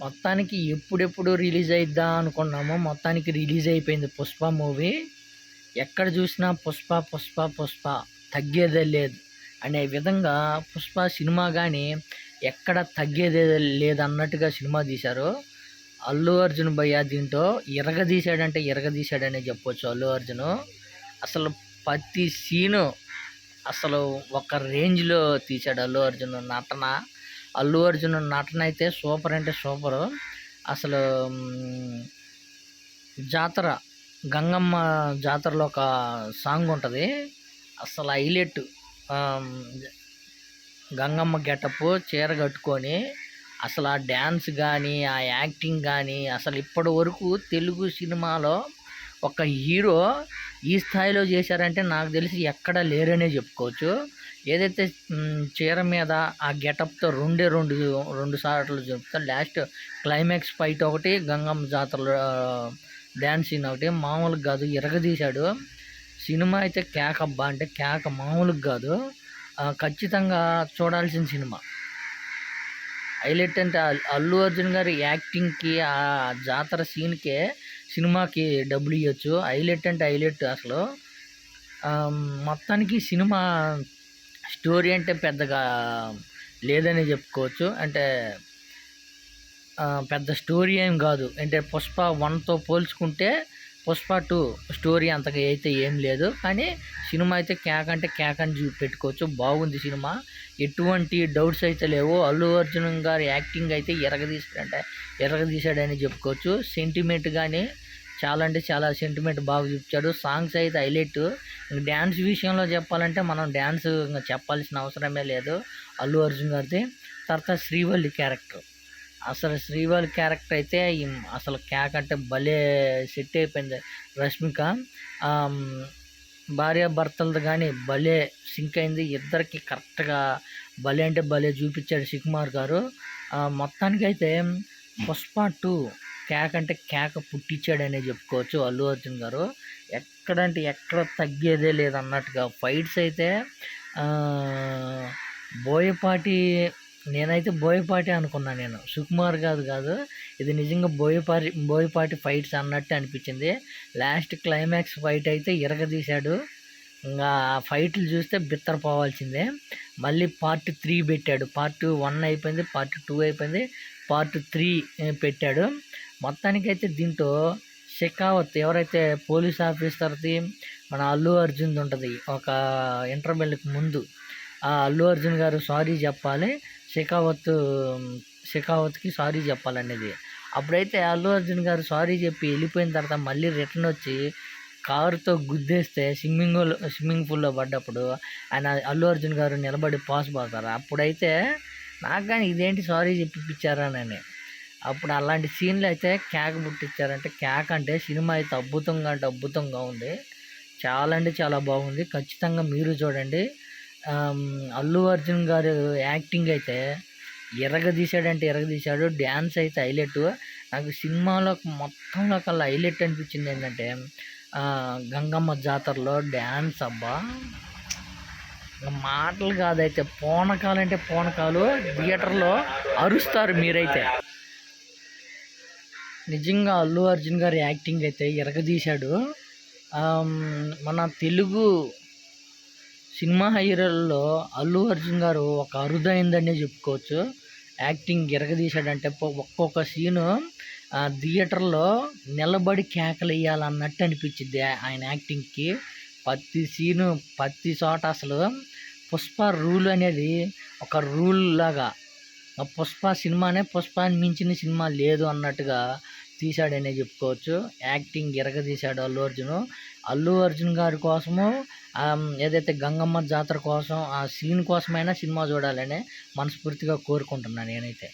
మొత్తానికి ఎప్పుడెప్పుడు రిలీజ్ అయిద్దా అనుకున్నాము మొత్తానికి రిలీజ్ అయిపోయింది పుష్ప మూవీ. ఎక్కడ చూసినా పుష్ప పుష్ప పుష్ప తగ్గేదే లేదు. అనే విధంగా పుష్ప సినిమా కానీ ఎక్కడ తగ్గేదే లేదన్నట్టుగా సినిమా తీశారు. అల్లు అర్జున్ భయ్య దీంట్లో ఇరగదీశాడంటే ఇరగదీశాడనే చెప్పొచ్చు అల్లు అర్జున్. అసలు ప్రతి సీను అసలు ఒక రేంజ్లో తీశాడు అల్లు అర్జున్ నటన. అల్లు అర్జున్ నటన అయితే సూపర్ అంటే సూపరు. అసలు జాతర గంగమ్మ జాతరలో ఒక సాంగ్ ఉంటుంది. అసలు హైలైట్. గంగమ్మ గెటప్ చీర కట్టుకొని అసలు ఆ డ్యాన్స్ కానీ ఆ యాక్టింగ్ కానీ అసలు ఇప్పటి వరకు తెలుగు సినిమాలో ఒక హీరో ఈ స్థాయిలో చేశారంటే నాకు తెలిసి ఎక్కడ లేరనే చెప్పుకోవచ్చు. ఏదైతే చీర మీద ఆ గెటప్తో రెండే రెండు రెండు సార్లు చెప్తా లాస్ట్ క్లైమాక్స్ ఫైట్ ఒకటి గంగమ్మ జాతరలో డ్యాన్స్ సీన్ ఒకటి మామూలుగా కాదు ఇరగదీశాడు. సినిమా అయితే కేకబ్బా అంటే కేక మామూలుగా కాదు. ఖచ్చితంగా చూడాల్సిన సినిమా. హైలైట్ అంటే అల్లు అర్జున్ గారి యాక్టింగ్కి ఆ జాతర సీన్కే సినిమాకి డబ్బులు ఇవ్వచ్చు హైలైట్ అంటే హైలైట్ అసలు. మొత్తానికి సినిమా స్టోరీ అంటే పెద్దగా లేదని చెప్పుకోవచ్చు. అంటే పెద్ద స్టోరీ ఏం కాదు. అంటే పుష్ప వన్తో పోల్చుకుంటే పుష్ప టూ స్టోరీ అంతగా అయితే ఏం లేదు. కానీ సినిమా అయితే క్యాక్ అంటే క్యాక్ అని చూ పెట్టుకోవచ్చు. బాగుంది సినిమా. ఎటువంటి డౌట్స్ అయితే లేవు. అల్లు అర్జున్ గారి యాక్టింగ్ అయితే ఎరగదీసాడంటే ఎరగదీశాడని చెప్పుకోవచ్చు. సెంటిమెంట్ కానీ చాలా అంటే చాలా సెంటిమెంట్ బాగా చూపించాడు. సాంగ్స్ అయితే హైలైట్. డ్యాన్స్ విషయంలో చెప్పాలంటే మనం డ్యాన్స్ ఇంకా చెప్పాల్సిన అవసరమే లేదు. అల్లు అర్జున్ గారిది. తర్వాత శ్రీవల్లి క్యారెక్టర్. అసలు శ్రీవారి క్యారెక్టర్ అయితే అసలు క్యాక్ అంటే భలే సెట్ అయిపోయింది. రష్మిక ఆమ్, భార్య భర్తలది కానీ భలే సింక్ అయింది. ఇద్దరికి కరెక్ట్గా భలే అంటే భలే చూపించాడు సుకుమార్ గారు. మొత్తానికైతే పుష్ప టూ కేక్ అంటే కేక పుట్టించాడనే చెప్పుకోవచ్చు అల్లు అర్జున్ గారు. ఎక్కడంటే ఎక్కడ తగ్గేదే లేదన్నట్టుగా ఫైట్స్ అయితే బోయపాటి నేనైతే బోయపాటి అనుకున్నా నేను. సుకుమార్ కాదు కాదు ఇది నిజంగా బోయపాటి బోయపాటి ఫైట్స్ అన్నట్టు అనిపించింది. లాస్ట్ క్లైమాక్స్ ఫైట్ అయితే ఇరగదీశాడు. ఇంకా ఆ ఫైట్లు చూస్తే బిత్తరపోవాల్సిందే. మళ్ళీ పార్ట్ త్రీ పెట్టాడు. పార్ట్ వన్ అయిపోయింది పార్ట్ టూ అయిపోయింది పార్ట్ త్రీ పెట్టాడు. మొత్తానికైతే దీంతో షెకావత్ ఎవరైతే పోలీస్ ఆఫీసర్ది మన అల్లు అర్జున్ది ఉంటుంది ఒక ఇంటర్వెల్కి ముందు ఆ అల్లు అర్జున్ గారు సారీ చెప్పాలి షెకావత్ షెకావత్కి సారీ చెప్పాలనేది. అప్పుడైతే అల్లు అర్జున్ గారు సారీ చెప్పి వెళ్ళిపోయిన తర్వాత మళ్ళీ రిటర్న్ వచ్చి కారుతో గుద్దేస్తే స్విమ్మింగ్ స్విమ్మింగ్ పూల్లో పడ్డప్పుడు ఆయన అల్లు అర్జున్ గారు నిలబడి పాస్ పోతారు అప్పుడైతే నాకు కానీ ఇదేంటి సారీ చెప్పిపించారనని అప్పుడు అలాంటి సీన్లు అయితే క్యాక్ పుట్టించారంటే క్యాక్ అంటే సినిమా అయితే అద్భుతంగా అంటే అద్భుతంగా ఉంది. చాలా అంటే చాలా బాగుంది. ఖచ్చితంగా మీరు చూడండి. అల్లు అర్జున్ గారు యాక్టింగ్ అయితే ఎరగదీశాడంటే ఎరగదీశాడు డ్యాన్స్ అయితే హైలైట్. నాకు సినిమాలో మొత్తంలో కల్లా హైలైట్ అనిపించింది ఏంటంటే గంగమ్మ జాతరలో డ్యాన్స్ అబ్బా! మాటలు కాదైతే పోనకాలు అంటే పోనకాలు థియేటర్లో అరుస్తారు మీరైతే. నిజంగా అల్లు అర్జున్ గారి యాక్టింగ్ అయితే ఎరగదీశాడు. మన తెలుగు సినిమా హీరోల్లో అల్లు అర్జున్ గారు ఒక అరుదైందనే చెప్పుకోవచ్చు. యాక్టింగ్ ఎరగదీశాడంటే ఒక్కొక్క సీను ఆ, థియేటర్లో నిలబడి కేకలు వేయాలన్నట్టు అనిపించింది ఆయన యాక్టింగ్కి. ప్రతి సీను ప్రతి చోట అసలు పుష్ప రూల్ అనేది ఒక రూల్ లాగా. పుష్ప సినిమానే పుష్పాన్ని మించిన సినిమా లేదు అన్నట్టుగా తీశాడనే చెప్పుకోవచ్చు. యాక్టింగ్ ఎరగదీశాడు అల్లు అర్జున్. అల్లు అర్జున్ గారి కోసము ఏదైతే గంగమ్మ జాతర కోసం ఆ సీన్ కోసమైనా సినిమా చూడాలని మనస్ఫూర్తిగా కోరుకుంటున్నాను నేనైతే.